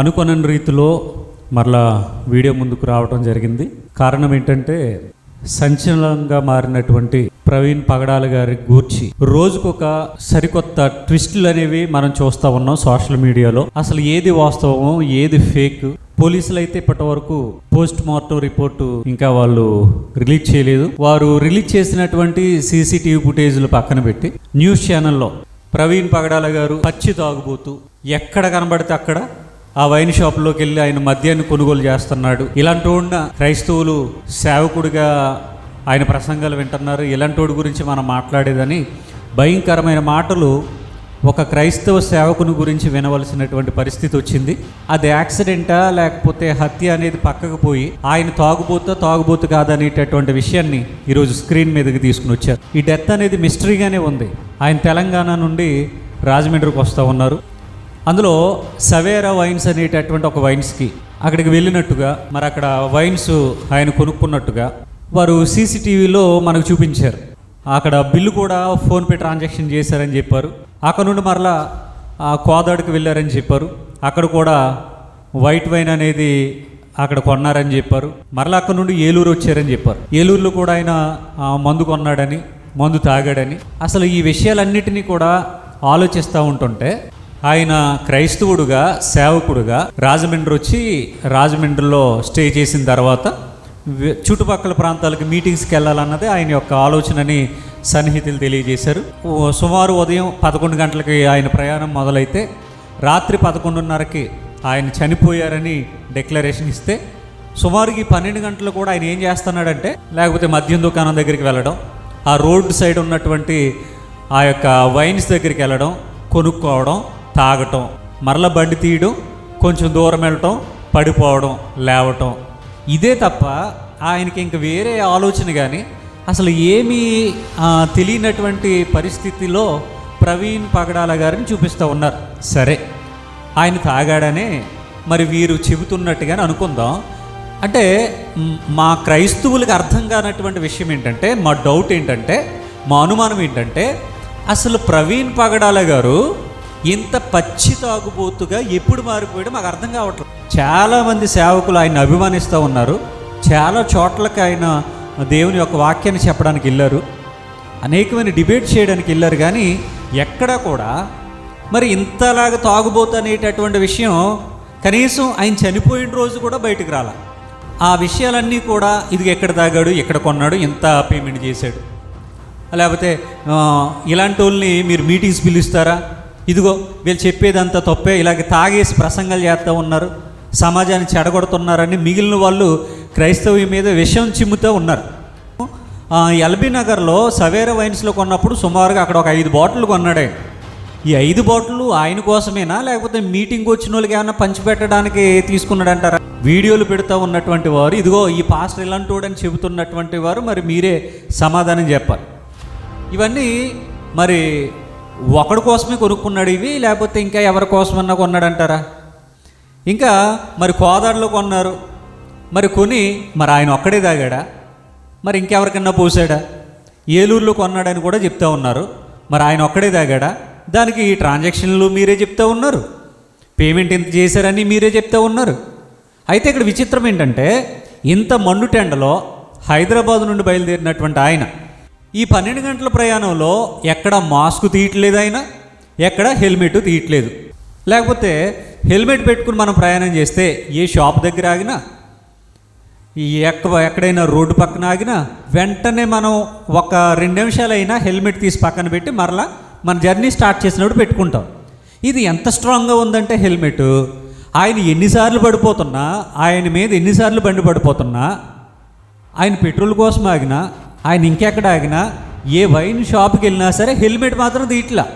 అనుకోనని రీతిలో మరలా వీడియో ముందుకు రావడం జరిగింది. కారణం ఏంటంటే సంచలనంగా మారినటువంటి ప్రవీణ్ పగడాల గారి గూర్చి. రోజుకొక సరికొత్త ట్విస్టులు అనేవి మనం చూస్తూ ఉన్నాం సోషల్ మీడియాలో. అసలు ఏది వాస్తవం ఏది ఫేక్? పోలీసులు అయితే ఇప్పటి వరకు పోస్ట్ మార్టం రిపోర్టు ఇంకా వాళ్ళు రిలీజ్ చేయలేదు. వారు రిలీజ్ చేసినటువంటి సీసీటీవీ ఫుటేజ్లు పక్కన పెట్టి న్యూస్ ఛానల్లో ప్రవీణ్ పగడాల గారు పచ్చి తాగుబోతూ ఎక్కడ కనబడితే అక్కడ ఆ వైన్ షాప్లోకి వెళ్ళి ఆయన మద్యాన్ని కొనుగోలు చేస్తున్నాడు. ఇలాంటి ఉన్న క్రైస్తవులు సేవకుడిగా ఆయన ప్రసంగాలు వింటున్నారు. ఇలాంటి గురించి మనం మాట్లాడేదని భయంకరమైన మాటలు ఒక క్రైస్తవ సేవకుని గురించి వినవలసినటువంటి పరిస్థితి వచ్చింది. అది యాక్సిడెంటా లేకపోతే హత్య అనేది పక్కకు పోయి ఆయన తాగుబోతా తాగుబోతు కాదనేటటువంటి విషయాన్ని ఈరోజు స్క్రీన్ మీదకి తీసుకుని వచ్చారు. ఈ డెత్ అనేది మిస్టరీగానే ఉంది. ఆయన తెలంగాణ నుండి రాజమండ్రికి వస్తూ ఉన్నారు. అందులో సవేరా వైన్స్ అనేటటువంటి ఒక వైన్స్కి అక్కడికి వెళ్ళినట్టుగా మరి అక్కడ వైన్స్ ఆయన కొనుక్కున్నట్టుగా వారు సీసీటీవీలో మనకు చూపించారు. అక్కడ బిల్లు కూడా ఫోన్పే ట్రాన్సాక్షన్ చేశారని చెప్పారు. అక్కడ నుండి మరలా ఆ కోదాడికి వెళ్ళారని చెప్పారు. అక్కడ కూడా వైట్ వైన్ అనేది అక్కడ కొన్నారని చెప్పారు. మరలా అక్కడ నుండి ఏలూరు వచ్చారని చెప్పారు. ఏలూరులో కూడా ఆయన మందు కొన్నాడని మందు తాగాడని. అసలు ఈ విషయాలన్నిటినీ కూడా ఆలోచిస్తూ ఉంటుంటే ఆయన క్రైస్తవుడుగా సేవకుడుగా రాజమండ్రి వచ్చి రాజమండ్రిలో స్టే చేసిన తర్వాత చుట్టుపక్కల ప్రాంతాలకు మీటింగ్స్కి వెళ్ళాలన్నది ఆయన యొక్క ఆలోచనని సన్నిహితులు తెలియజేశారు. సుమారు ఉదయం పదకొండు గంటలకి ఆయన ప్రయాణం మొదలైతే రాత్రి పదకొండున్నరకి ఆయన చనిపోయారని డిక్లరేషన్ ఇస్తే సుమారుకి ఈ పన్నెండు గంటలు కూడా ఆయన ఏం చేస్తున్నాడంటే లేకపోతే మద్యం దుకాణం దగ్గరికి వెళ్ళడం ఆ రోడ్డు సైడ్ ఉన్నటువంటి ఆ యొక్క వైన్స్ దగ్గరికి వెళ్ళడం కొనుక్కోవడం తాగటం మరల బండి తీయడం కొంచెం దూరం వెళ్ళటం పడిపోవడం లేవటం. ఇదే తప్ప ఆయనకి ఇంక వేరే ఆలోచన కానీ అసలు ఏమీ తెలియనటువంటి పరిస్థితిలో ప్రవీణ్ పగడాల గారిని చూపిస్తూ ఉన్నారు. సరే ఆయన తాగాడనే మరి వీరు చెబుతున్నట్టుగానే అనుకుందాం. అంటే మా క్రైస్తవులకు అర్థం కానటువంటి విషయం ఏంటంటే మా డౌట్ ఏంటంటే మా అనుమానం ఏంటంటే అసలు ప్రవీణ్ పగడాల గారు ఇంత పచ్చి తాగుబోతుగా ఎప్పుడు మారిపోయాడో మాకు అర్థం కావట్లేదు. చాలామంది సేవకులు ఆయన అభిమానిస్తూ ఉన్నారు. చాలా చోట్లకి ఆయన దేవుని యొక్క వాక్యాన్ని చెప్పడానికి వెళ్ళారు. అనేకమైన డిబేట్ చేయడానికి వెళ్ళారు కానీ ఎక్కడా కూడా మరి ఇంతలాగా తాగుబోతు అనేటటువంటి విషయం కనీసం ఆయన చనిపోయిన రోజు కూడా బయటకు రాల. ఆ విషయాలన్నీ కూడా ఇది ఎక్కడ తాగాడు ఎక్కడ కొన్నాడు ఎంత పేమెంట్ చేశాడు. లేకపోతే ఇలాంటి వాళ్ళని మీరు మీటింగ్స్ పిలుస్తారా? ఇదిగో వీళ్ళు చెప్పేదంతా తప్పే. ఇలాగ తాగేసి ప్రసంగాలు చేస్తూ ఉన్నారు. సమాజాన్ని చెడగొడుతున్నారని మిగిలిన వాళ్ళు క్రైస్తవ్యం మీద విషం చిమ్ముతూ ఉన్నారు. ఎల్బీ నగర్లో సవేర వైన్స్లో కొన్నప్పుడు సుమారుగా అక్కడ ఒక ఐదు బాటిల్ కొన్నాడే. ఈ ఐదు బాటిల్ ఆయన కోసమేనా? లేకపోతే మీటింగ్ వచ్చిన వాళ్ళకి ఏమైనా పంచిపెట్టడానికి తీసుకున్నాడంటారా? వీడియోలు పెడుతూ ఉన్నటువంటి వారు ఇదిగో ఈ పాస్టర్ ఇలాంటి వాడని చెబుతున్నటువంటి వారు మరి మీరే సమాధానం చెప్పాలి. ఇవన్నీ మరి ఒకడి కోసమే కొనుక్కున్నాడు ఇవి లేకపోతే ఇంకా ఎవరి కోసమన్నా కొన్నాడంటారా? ఇంకా మరి కోదాడలో కొన్నారు. మరి కొని మరి ఆయన ఒక్కడే తాగాడా? మరి ఇంకెవరికన్నా పోసాడా? ఏలూరులో కొన్నాడని కూడా చెప్తా ఉన్నారు. మరి ఆయన ఒక్కడే తాగాడా? దానికి ఈ ట్రాన్సాక్షన్లు మీరే చెప్తా ఉన్నారు. పేమెంట్ ఎంత చేశారని మీరే చెప్తా ఉన్నారు. అయితే ఇక్కడ విచిత్రం ఏంటంటే ఇంత మండుటెండలో హైదరాబాద్ నుండి బయలుదేరినటువంటి ఆయన ఈ పన్నెండు గంటల ప్రయాణంలో ఎక్కడ మాస్క్ తీయట్లేదు ఆయన ఎక్కడ హెల్మెట్ తీయట్లేదు. లేకపోతే హెల్మెట్ పెట్టుకుని మనం ప్రయాణం చేస్తే ఏ షాప్ దగ్గర ఆగినా ఎక్క ఎక్కడైనా రోడ్డు పక్కన ఆగినా వెంటనే మనం ఒక రెండు నిమిషాలైనా హెల్మెట్ తీసి పక్కన పెట్టి మరలా మన జర్నీ స్టార్ట్ చేసినప్పుడు పెట్టుకుంటాం. ఇది ఎంత స్ట్రాంగ్గా ఉందంటే హెల్మెట్. ఆయన ఎన్నిసార్లు పడిపోతున్నా ఆయన మీద ఎన్నిసార్లు బండి పడిపోతున్నా ఆయన పెట్రోల్ కోసం ఆగినా ఆయన ఇంకెక్కడ ఆగినా ఏ వైన్ షాప్కి వెళ్ళినా సరే హెల్మెట్ మాత్రం తీయట్లా.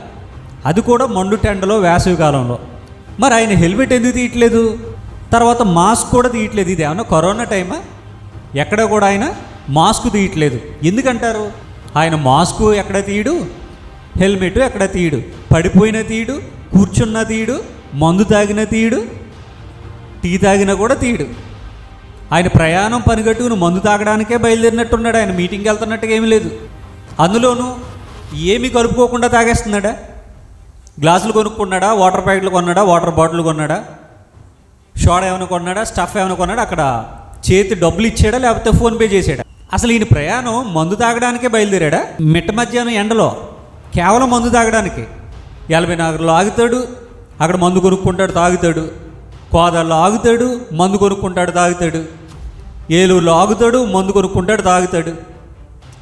అది కూడా మండు టెండలో వేసవి కాలంలో. మరి ఆయన హెల్మెట్ ఎందుకు తీయట్లేదు? తర్వాత మాస్క్ కూడా తీయట్లేదు. ఇది ఏమన్నా కరోనా టైమా? ఎక్కడ కూడా ఆయన మాస్క్ తీయట్లేదు. ఎందుకంటారు? ఆయన మాస్క్ ఎక్కడ తీయడు? హెల్మెట్ ఎక్కడ తీయడు? పడిపోయిన తీయడు కూర్చున్న తీయడు మందు తాగిన తీయడు టీ తాగినా కూడా తీయడు. ఆయన ప్రయాణం పనిగట్టుకుని మందు తాగడానికే బయలుదేరినట్టున్నాడు. ఆయన మీటింగ్కి వెళ్తున్నట్టుగా ఏమీ లేదు. అందులోనూ ఏమీ కలుపుకోకుండా తాగేస్తున్నాడా? గ్లాసులు కొనుక్కున్నాడా? వాటర్ ప్యాకెట్లు కొన్నాడా? Water bottle కొన్నాడా? షోడ ఏమైనా కొన్నాడా? స్టఫ్ ఏమైనా కొన్నాడా? అక్కడ చేతి డబ్బులు ఇచ్చాడా? లేకపోతే ఫోన్పే చేసాడా అసలు ఈయన ప్రయాణం మందు తాగడానికే బయలుదేరాడా? మిట్ట మధ్యాహ్నం ఎండలో కేవలం మందు తాగడానికి. ఎలభై నగర్లో ఆగుతాడు. అక్కడ మందు కొనుక్కుంటాడు తాగుతాడు. కోదాల్లో ఆగుతాడు మందు కొనుక్కుంటాడు తాగుతాడు. ఏలూరులో ఆగుతాడు మందు కొనుక్కుంటాడు తాగుతాడు.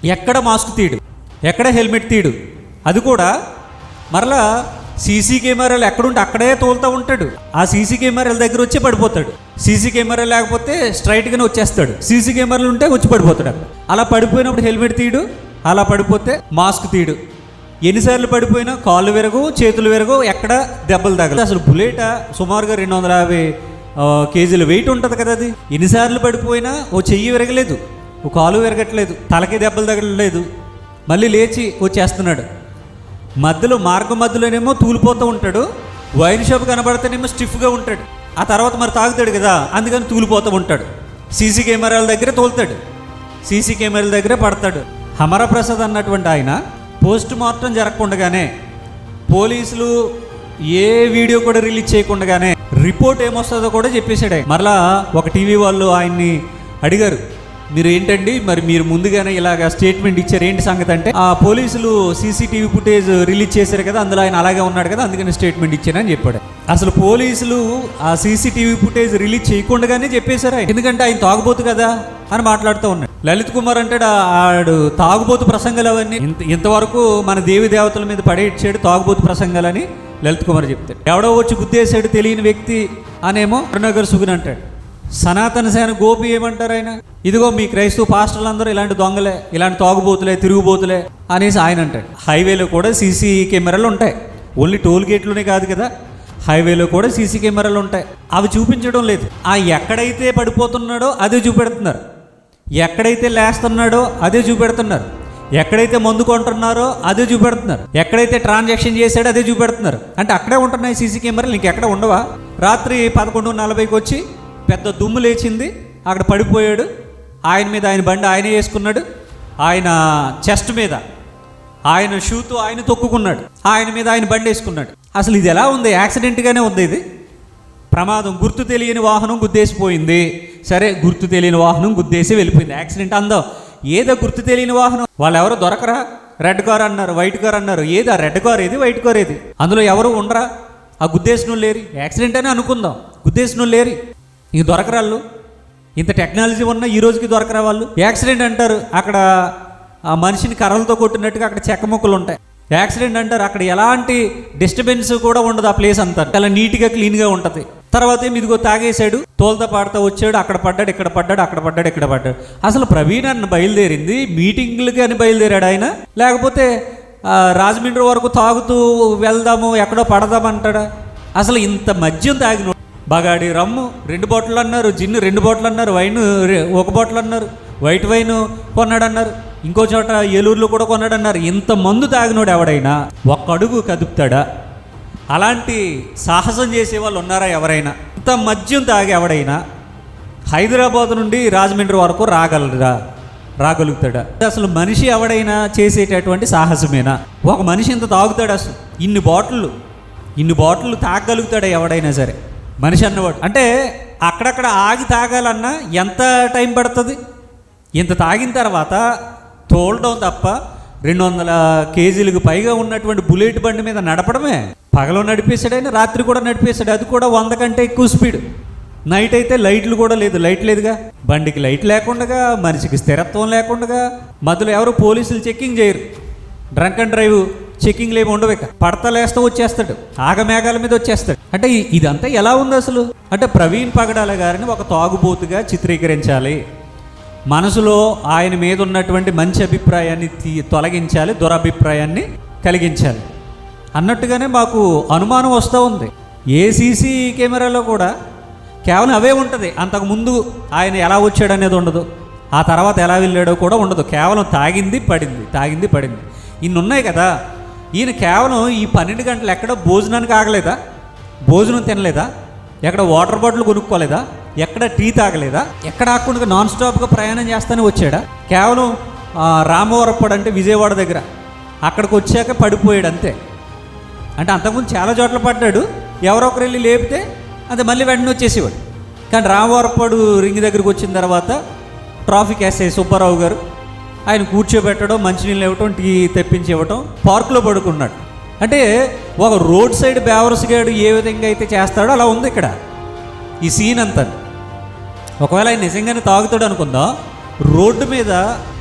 ఎక్కడ మాస్క్ తీయడు ఎక్కడ హెల్మెట్ తీయడు అది కూడా మరలా సీసీ కెమెరాలు ఎక్కడుంటే అక్కడే తోలుతూ ఉంటాడు. ఆ సీసీ కెమెరాల దగ్గర వచ్చి పడిపోతాడు. సీసీ కెమెరా లేకపోతే స్ట్రైట్గానే వచ్చేస్తాడు. సీసీ కెమెరాలు ఉంటే వచ్చి పడిపోతాడు అలా పడిపోయినప్పుడు హెల్మెట్ తీయడు అలా పడిపోతే మాస్క్ తీయడు ఎన్నిసార్లు పడిపోయినా కాళ్ళు విరగవు చేతులు విరగవు ఎక్కడ దెబ్బలు తగలదు అసలు బుల్లెట్ సుమారుగా రెండు వందల యాభై కేజీల వెయిట్ ఉంటుంది కదా అది. ఎన్నిసార్లు పడిపోయినా ఓ చెయ్యి విరగలేదు ఓ కాలు విరగట్లేదు తలకి దెబ్బలు తగలలేదు. మళ్ళీ లేచి వచ్చేస్తున్నాడు మధ్యలో మార్గం మధ్యలోనేమో తూలిపోతూ ఉంటాడు. వైన్ షాప్ కనబడితేనేమో స్టిఫ్గా ఉంటాడు. ఆ తర్వాత మరి తాగుతాడు కదా అందుకని తూలిపోతూ ఉంటాడు. సీసీ కెమెరాల దగ్గర తోలుతాడు. సీసీ కెమెరాల దగ్గర పడతాడు. హమరప్రసాద్ అన్నటువంటి ఆయన పోస్ట్ మార్టం జరగకుండగానే పోలీసులు ఏ వీడియో కూడా రిలీజ్ చేయకుండానే రిపోర్ట్ ఏమొస్తుందో కూడా చెప్పేశాడు. మరలా ఒక టీవీ వాళ్ళు ఆయన్ని అడిగారు. మీరు ఏంటండి మరి మీరు ముందుగానే ఇలాగ స్టేట్మెంట్ ఇచ్చారు. ఏంటి సంగతి అంటే ఆ పోలీసులు సీసీటీవీ ఫుటేజ్ రిలీజ్ చేశారు కదా అందులో ఆయన అలాగే ఉన్నాడు కదా అందుకని స్టేట్మెంట్ ఇచ్చానని చెప్పాడు. అసలు పోలీసులు ఆ సీసీటీవీ ఫుటేజ్ రిలీజ్ చేయకుండానే చెప్పేశారు ఆయన. ఎందుకంటే ఆయన తాగుబోతు కదా అని మాట్లాడుతూ ఉన్నాడు. లలిత్ కుమార్ అంటాడు ఆడు తాగుబోతు ప్రసంగాలు అవన్నీ. ఇంత ఇంతవరకు మన దేవి దేవతల మీద పడేచ్చాడు తాగుబోతు ప్రసంగాలని లలిత్ కుమార్ చెప్తాడు. ఎవడో వచ్చి గుద్దేశాడు తెలియని వ్యక్తి అనేమో కరుణాకర్ సుగున్ అంటాడు. సనాతన సేన గోపి ఏమంటారు ఆయన? ఇదిగో మీ క్రైస్తవ పాస్టర్లు అందరూ ఇలాంటి దొంగలే ఇలాంటి తాగుబోతులే తిరుగుబోతులే అనేసి ఆయన అంటాడు. హైవేలో కూడా సీసీ కెమెరాలు ఉంటాయి. ఓన్లీ టోల్ గేట్లోనే కాదు కదా? హైవేలో కూడా సీసీ కెమెరాలు ఉంటాయి. అవి చూపించడం లేదు. ఆ ఎక్కడైతే పడిపోతున్నాడో అదే చూపెడుతున్నారు. ఎక్కడైతే లేస్తున్నాడో అదే చూపెడుతున్నారు. ఎక్కడైతే మందు కొంటున్నారో అదే చూపెడుతున్నారు. ఎక్కడైతే ట్రాన్సాక్షన్ చేశాడో అదే చూపెడుతున్నారు. అంటే అక్కడే ఉంటున్నాయి సీసీ కెమెరాలు ఇంకెక్కడ ఉండవా? రాత్రి పదకొండు నలభైకి వచ్చి పెద్ద దుమ్ము లేచింది. అక్కడ పడిపోయాడు. ఆయన మీద ఆయన బండి ఆయనే వేసుకున్నాడు. ఆయన చెస్ట్ మీద ఆయన షూతో ఆయన తొక్కుకున్నాడు. ఆయన మీద ఆయన బండి వేసుకున్నాడు. అసలు ఇది ఎలా ఉంది? యాక్సిడెంట్గానే ఉంది ఇది. ప్రమాదం గుర్తు తెలియని వాహనం గుద్దేసిపోయింది. సరే గుర్తు తెలియని వాహనం గుద్దేసి వెళ్ళిపోయింది. యాక్సిడెంట్ అందో. ఏదో గుర్తు తెలియని వాహనం. వాళ్ళు ఎవరు దొరకరా? రెడ్ కార్ అన్నారు వైట్ కార్ అన్నారు. ఏది? ఆ రెడ్ కార్ ఏది? వైట్ కార్ ఏది? అందులో ఎవరు ఉండరా? ఆ గుద్దేసిన లేరు. యాక్సిడెంట్ అని అనుకుందాం. గుద్దేసిన లేరు. ఇంక దొరకరాళ్ళు ఇంత టెక్నాలజీ ఉన్న ఈ రోజుకి దొరకరా వాళ్ళు? యాక్సిడెంట్ అంటారు అక్కడ ఆ మనిషిని కర్రలతో కొట్టినట్టుగా అక్కడ చెక్క ముక్కలు ఉంటాయి. యాక్సిడెంట్ అంటారు అక్కడ ఎలాంటి డిస్టర్బెన్స్ కూడా ఉండదు ఆ ప్లేస్ అంతా. చాలా నీట్గా క్లీన్గా ఉంటుంది. తర్వాత ఇదిగో తాగేశాడు తోలుతా పాడుతూ వచ్చాడు అక్కడ పడ్డాడు ఇక్కడ పడ్డాడు అక్కడ పడ్డాడు ఇక్కడ పడ్డాడు. అసలు ప్రవీణ్ అన్న బయలుదేరింది మీటింగ్లకి అని బయలుదేరాడు ఆయన? లేకపోతే రాజమండ్రి వరకు తాగుతూ వెళ్దాము ఎక్కడో పడదామంటాడా అసలు ఇంత మద్యం తాగిన బగాడి రమ్ము రెండు బాటిల్ అన్నారు జిన్ను రెండు బాటిల్ అన్నారు వైన్ ఒక బాటిల్ అన్నారు వైట్ వైన్ కొన్నాడు అన్నారు ఇంకో చోట ఏలూరులో కూడా కొన్నాడు అన్నారు ఇంత మందు తాగినోడు ఎవడైనా ఒక్క అడుగు కదుపుతాడా? అలాంటి సాహసం చేసే వాళ్ళు ఉన్నారా ఎవరైనా? ఇంత మద్యం తాగి ఎవడైనా హైదరాబాద్ నుండి రాజమండ్రి వరకు రాగలరా? రాగలుగుతాడా? అసలు మనిషి ఎవడైనా చేసేటటువంటి సాహసమేనా? ఒక మనిషి ఇంత తాగుతాడు అసలు? ఇన్ని బాటిళ్ళు ఇన్ని బాటిళ్ళు తాగగలుగుతాడా ఎవడైనా సరే? మనిషి అన్నవాడు. అంటే అక్కడక్కడ ఆగి తాగాలన్నా ఎంత టైం పడుతుంది? ఇంత తాగిన తర్వాత తోలడం తప్ప రెండు వందల కేజీలకు పైగా ఉన్నటువంటి బుల్లెట్ బండి మీద నడపడమే. పగలో నడిపేశాడైనా రాత్రి కూడా నడిపేశాడు. అది కూడా వంద కంటే ఎక్కువ స్పీడ్. నైట్ అయితే లైట్లు కూడా లేదు. లైట్ లేదుగా. బండికి లైట్ లేకుండా మనిషికి స్థిరత్వం లేకుండా మధ్యలో ఎవరు పోలీసులు చెక్కింగ్ చేయరు. డ్రంక్ అండ్ డ్రైవ్ చెక్కింగ్ ఏమి ఉండవు ఇక. పడతలేస్తూ వచ్చేస్తాడు. ఆగమేఘాల మీద వచ్చేస్తాడు. అంటే ఇదంతా ఎలా ఉంది అసలు? అంటే ప్రవీణ్ పగడాల గారిని ఒక తాగుబోతుగా చిత్రీకరించాలి. మనసులో ఆయన మీద ఉన్నటువంటి మంచి అభిప్రాయాన్ని తీ- తొలగించాలి దురభిప్రాయాన్ని కలిగించాలి. అన్నట్టుగానే మాకు అనుమానం వస్తూ ఉంది. ఏ సీసీ కెమెరాలో కూడా కేవలం అవే ఉంటుంది. అంతకుముందు ఆయన ఎలా వచ్చాడు అనేది ఉండదు. ఆ తర్వాత ఎలా వెళ్ళాడో కూడా ఉండదు. కేవలం తాగింది పడింది తాగింది పడింది. ఇన్ని ఉన్నాయి కదా. ఈయన కేవలం ఈ పన్నెండు గంటలు ఎక్కడ భోజనానికి ఆగలేదా? భోజనం తినలేదా? ఎక్కడ వాటర్ బాటిల్ కొనుక్కోలేదా? ఎక్కడ టీ తాగలేదా? ఎక్కడ ఆకుండా నాన్ స్టాప్గా ప్రయాణం చేస్తానే వచ్చాడా? కేవలం రామవరప్పడు అంటే విజయవాడ దగ్గర. అక్కడికి వచ్చాక పడిపోయాడు అంతే. అంటే అంతకుముందు చాలా చోట్ల పడ్డాడు. ఎవరో ఒకరు వెళ్ళి లేపితే అదే మళ్ళీ వెంటనే వచ్చేసేవాడు. కానీ రామవరప్పడు రింగ్ దగ్గరికి వచ్చిన తర్వాత ట్రాఫిక్ ఎస్ఐ సుబ్బారావు గారు ఆయన కూర్చోబెట్టడం మంచినీళ్ళు ఇవ్వటం టీ తెప్పించి ఇవ్వటం పార్కులో పడుకున్నాడు. అంటే ఒక రోడ్ సైడ్ బేవర్స్ గాడు ఏ విధంగా అయితే చేస్తాడో అలా ఉంది ఇక్కడ. ఈ సీన్ అంతా. ఒకవేళ ఆయన నిజంగానే తాగుతాడు అనుకుందాం రోడ్డు మీద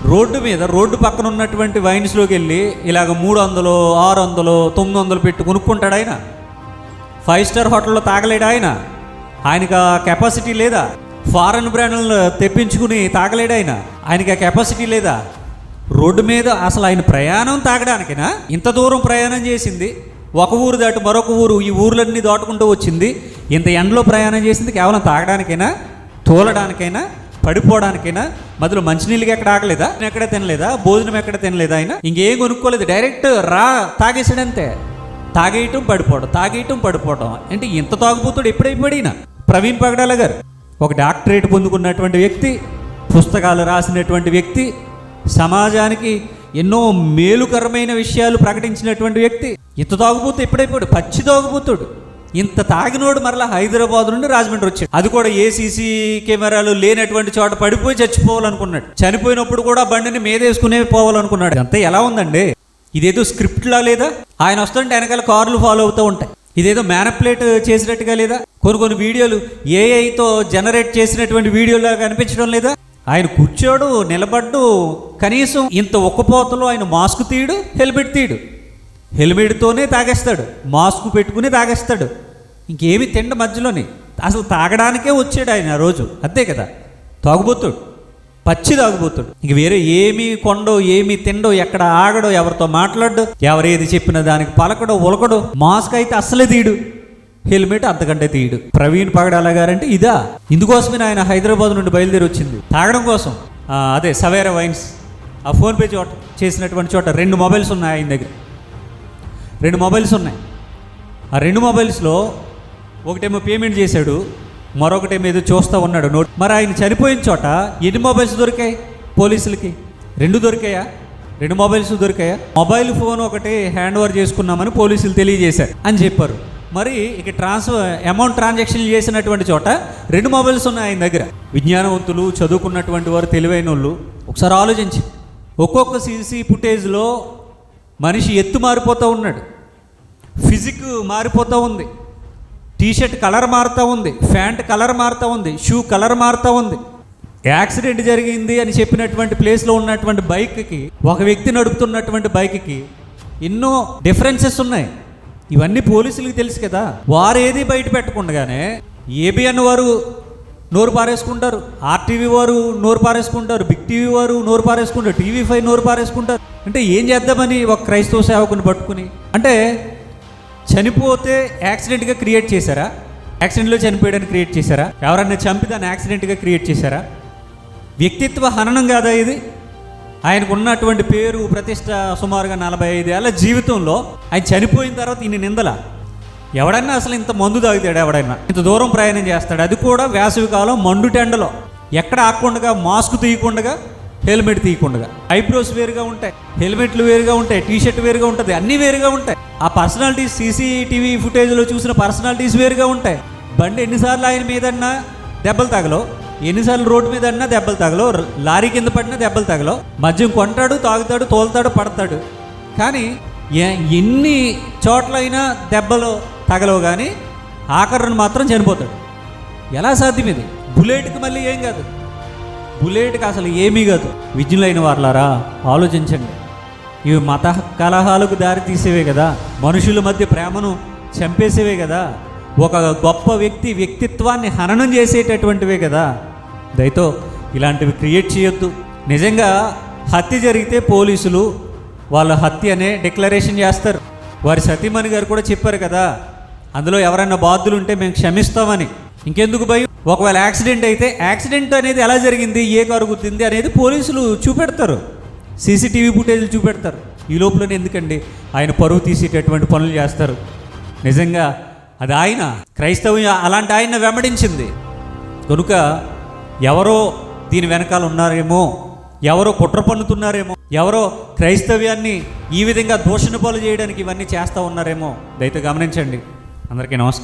రోడ్డు మీద రోడ్డు పక్కన ఉన్నటువంటి వైన్స్లోకి వెళ్ళి ఇలాగ మూడు వందలు ఆరు వందలు తొమ్మిది వందలు పెట్టి కొనుక్కుంటాడు ఆయన. ఫైవ్ స్టార్ హోటల్లో తాగలేడు ఆయన. ఆయనకు ఆ కెపాసిటీ లేదా? ఫారెన్ బ్రాండ్లను తెప్పించుకుని తాగలేడు ఆయన. ఆయనకి ఆ కెపాసిటీ లేదా? రోడ్డు మీద అసలు ఆయన ప్రయాణం తాగడానికినా? ఇంత దూరం ప్రయాణం చేసింది. ఒక ఊరు దాటి మరొక ఊరు ఈ ఊర్లన్నీ దాటుకుంటూ వచ్చింది. ఇంత ఎండలో ప్రయాణం చేసింది కేవలం తాగడానికైనా? తోలడానికైనా? పడిపోవడానికైనా? మధ్యలో మంచినీళ్ళకి ఎక్కడ ఆగలేదా? ఎక్కడ తినలేదా? భోజనం ఎక్కడ తినలేదా ఆయన? ఇంకేం కొనుక్కోలేదు. డైరెక్ట్ రా తాగేసాడంతే తాగేయటం పడిపోవడం తాగేయటం పడిపోవడం. అంటే ఇంత తాగుబోతాడు ఎప్పుడైపోయినా ప్రవీణ్ పగడాల గారు. ఒక డాక్టరేట్ పొందుకున్నటువంటి వ్యక్తి పుస్తకాలు రాసినటువంటి వ్యక్తి సమాజానికి ఎన్నో మేలుకరమైన విషయాలు ప్రకటించినటువంటి వ్యక్తి. ఇంత తాగుబోతూ ఎప్పుడైపోయాడు పచ్చి తాగుబోతుడు. ఇంత తాగినోడు మరలా హైదరాబాద్ నుండి రాజమండ్రి వచ్చాడు. అది కూడా ఏసీసీ కెమెరాలు లేనటువంటి చోట పడిపోయి చచ్చిపోవాలనుకున్నాడు. చనిపోయినప్పుడు కూడా బండిని మీదేసుకునే పోవాలనుకున్నాడు. అంతా ఎలా ఉందండి? ఇదేదో స్క్రిప్ట్లా లేదా? ఆయన వస్తుంటే వెనకాల కార్లు ఫాలో అవుతూ ఉంటాయి. ఇదేదో మ్యానప్లేట్ చేసినట్టుగా లేదా? కొన్ని కొన్ని వీడియోలు ఏఐతో జనరేట్ చేసినటువంటి వీడియోలా కనిపించడం లేదా? ఆయన కూర్చోడు నిలబడ్డు కనీసం ఇంత ఒక్కపోతలో ఆయన మాస్క్ తీయడు హెల్మెట్ తీయడు. హెల్మెట్తోనే తాగేస్తాడు మాస్క్ పెట్టుకుని తాగేస్తాడు. ఇంకేమి తిండ మధ్యలోనే. అసలు తాగడానికే వచ్చాడు ఆయన ఆ రోజు. అంతే కదా? తాగుబోతుడు. పచ్చి తాగుబోతుడు. ఇంక వేరే ఏమి కొండో ఏమి తిండో ఎక్కడ ఆగడో ఎవరితో మాట్లాడడు ఎవరేది చెప్పిన దానికి పలకడో ఉలకడో మాస్క్ అయితే అస్సలే తీయడు. హెల్మెట్ అంతకంటే తీయడు. ప్రవీణ్ పగడాల గారంటే ఇదా? ఇందుకోసమే ఆయన హైదరాబాద్ నుండి బయలుదేరి వచ్చింది తాగడం కోసం. అదే సవేరా వైన్స్. ఆ ఫోన్పే చోట చేసినటువంటి చోట రెండు మొబైల్స్ ఉన్నాయి ఆయన దగ్గర. రెండు మొబైల్స్ ఉన్నాయి. ఆ రెండు మొబైల్స్లో ఒకటేమో పేమెంట్ చేశాడు మరొకటేమో ఏదో చూస్తూ ఉన్నాడు నోట్. మరి ఆయన చనిపోయిన చోట ఎన్ని మొబైల్స్ దొరికాయి పోలీసులకి? రెండు దొరికాయా? రెండు మొబైల్స్ దొరికాయా? మొబైల్ ఫోన్ ఒకటి హ్యాండ్ ఓవర్ చేసుకున్నామని పోలీసులు తెలియజేశారు అని చెప్పారు. మరి ఇక ట్రాన్స్ఫర్ అమౌంట్ ట్రాన్సాక్షన్ చేసినటువంటి చోట రెండు మొబైల్స్ ఉన్నాయి ఆయన దగ్గర. విజ్ఞానవంతులు చదువుకున్నటువంటి వారు తెలివైన వాళ్ళు ఒకసారి ఆలోచించి. ఒక్కొక్క సీసీ ఫుటేజ్లో మనిషి ఎత్తు మారిపోతూ ఉన్నాడు. ఫిజిక్ మారిపోతూ ఉంది. టీషర్ట్ కలర్ మారుతూ ఉంది. ప్యాంట్ కలర్ మారుతూ ఉంది. షూ కలర్ మారుతూ ఉంది. యాక్సిడెంట్ జరిగింది అని చెప్పినటువంటి ప్లేస్లో ఉన్నటువంటి బైక్కి ఒక వ్యక్తి నడుపుతున్నటువంటి బైక్కి ఎన్నో డిఫరెన్సెస్ ఉన్నాయి. ఇవన్నీ పోలీసులకు తెలుసు కదా. వారు ఏది బయట పెట్టకుండానే ఏబిఎన్ వారు నోరు పారేసుకుంటారు ఆర్టీవీ వారు నోరు పారేసుకుంటారు బిగ్ టీవీ వారు నోరు పారేసుకుంటారు టీవీ ఫైవ్ నోరు పారేసుకుంటారు. అంటే ఏం చేద్దామని ఒక క్రైస్తవ సేవకుని పట్టుకుని? అంటే చనిపోతే యాక్సిడెంట్గా క్రియేట్ చేశారా? యాక్సిడెంట్లో చనిపోయడానికి క్రియేట్ చేశారా? ఎవరన్నా చంపి దాన్ని యాక్సిడెంట్గా క్రియేట్ చేశారా? వ్యక్తిత్వ హననం కాదా ఇది? ఆయనకు ఉన్నటువంటి పేరు ప్రతిష్ట సుమారుగా నలభై ఐదు ఏళ్ళ జీవితంలో ఆయన చనిపోయిన తర్వాత ఇన్ని నిందల. ఎవడన్నా అసలు ఇంత మందు తాగుతాడు ఎవడైనా? ఇంత దూరం ప్రయాణం చేస్తాడు? అది కూడా వేసవి కాలం మండు టెండలో. ఎక్కడ ఆకుండా మాస్క్ తీయకుండా హెల్మెట్ తీయకుండా ఐబ్రోస్ వేరుగా ఉంటాయి హెల్మెట్లు వేరుగా ఉంటాయి టీ షర్ట్ వేరుగా ఉంటుంది అన్నీ వేరుగా ఉంటాయి. ఆ పర్సనాలిటీస్ సీసీటీవీ ఫుటేజ్లో చూసిన పర్సనాలిటీస్ వేరుగా ఉంటాయి. బండి ఎన్నిసార్లు ఆయన మీదన్నా దెబ్బలు తగలవు. ఎన్నిసార్లు రోడ్డు మీద అన్నా దెబ్బలు తగలవు లారీ కింద పడినా దెబ్బలు తగలవు. మద్యం కొంటాడు తాగుతాడు తోలుతాడు పడతాడు. కానీ ఎ- ఎన్ని చోట్లైనా దెబ్బలు తగలవు కానీ ఆఖరును మాత్రం చనిపోతాడు. ఎలా సాధ్యం ఇది? బుల్లెట్కి మళ్ళీ ఏం కాదు. బుల్లెట్కి అసలు ఏమీ కాదు. విజ్ఞులైన వారులారా ఆలోచించండి. ఇవి మత కలహాలకు దారి తీసేవే కదా. మనుషుల మధ్య ప్రేమను చంపేసేవే కదా. ఒక గొప్ప వ్యక్తి వ్యక్తిత్వాన్ని హననం చేసేటటువంటివే కదా. దయతో ఇలాంటివి క్రియేట్ చేయొద్దు. నిజంగా హత్య జరిగితే పోలీసులు వాళ్ళ హత్య అనే డిక్లరేషన్ చేస్తారు. వారి సతీమణి గారు కూడా చెప్పారు కదా అందులో ఎవరైనా బాధ్యులు ఉంటే మేము క్షమిస్తామని. ఇంకెందుకు భయం? ఒకవేళ యాక్సిడెంట్ అయితే యాక్సిడెంట్ అనేది ఎలా జరిగింది ఏ కారు గుర్తింది అనేది పోలీసులు చూపెడతారు. సీసీటీవీ ఫుటేజ్లు చూపెడతారు. ఈ లోపలనే ఎందుకండి ఆయన పరువు తీసేటటువంటి పనులు చేస్తారు? నిజంగా అది ఆయన. క్రైస్తవం అలాంటి ఆయన వెంబడించింది. కనుక ఎవరో దీని వెనకాల ఉన్నారేమో ఎవరో కుట్ర పన్నుతున్నారేమో ఎవరో క్రైస్తవ్యాన్ని ఈ విధంగా దూషణ పాలు చేయడానికి ఇవన్నీ చేస్తూ ఉన్నారేమో దయతో గమనించండి. అందరికీ నమస్కారం.